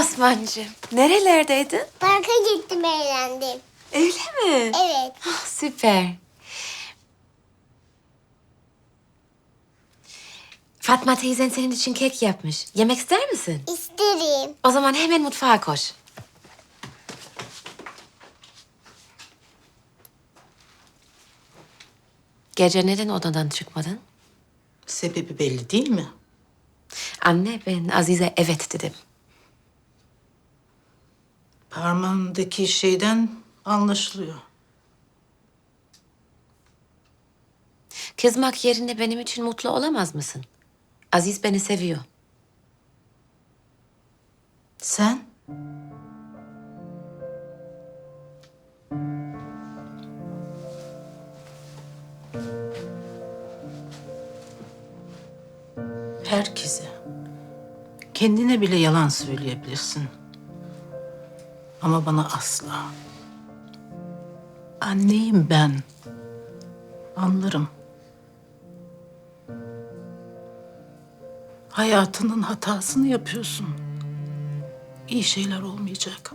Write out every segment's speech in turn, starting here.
Osman'cığım, nerelerdeydin? Parka gittim eğlendim. Öyle mi? Evet. Ah, süper. Fatma teyzen senin için kek yapmış. Yemek ister misin? İsterim. O zaman hemen mutfağa koş. Gece neden odadan çıkmadın? Sebebi belli değil mi? Anne ben Azize evet dedim. Parmağındaki şeyden anlaşılıyor. Kızmak yerine benim için mutlu olamaz mısın? Aziz beni seviyor. Sen? Herkese, kendine bile yalan söyleyebilirsin. Ama bana asla. Anneyim ben. Anlarım. Hayatının hatasını yapıyorsun. İyi şeyler olmayacak.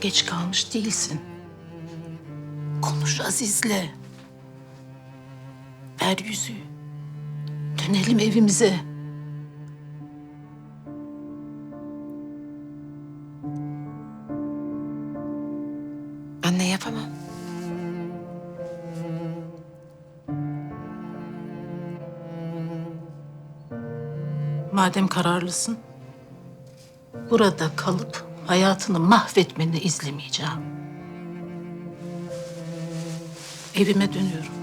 Geç kalmış değilsin. Konuş Aziz'le. Ver yüzüğü. Dönelim evimize. Anne yapamam. Madem kararlısın, burada kalıp hayatını mahvetmeni izlemeyeceğim. Evime dönüyorum.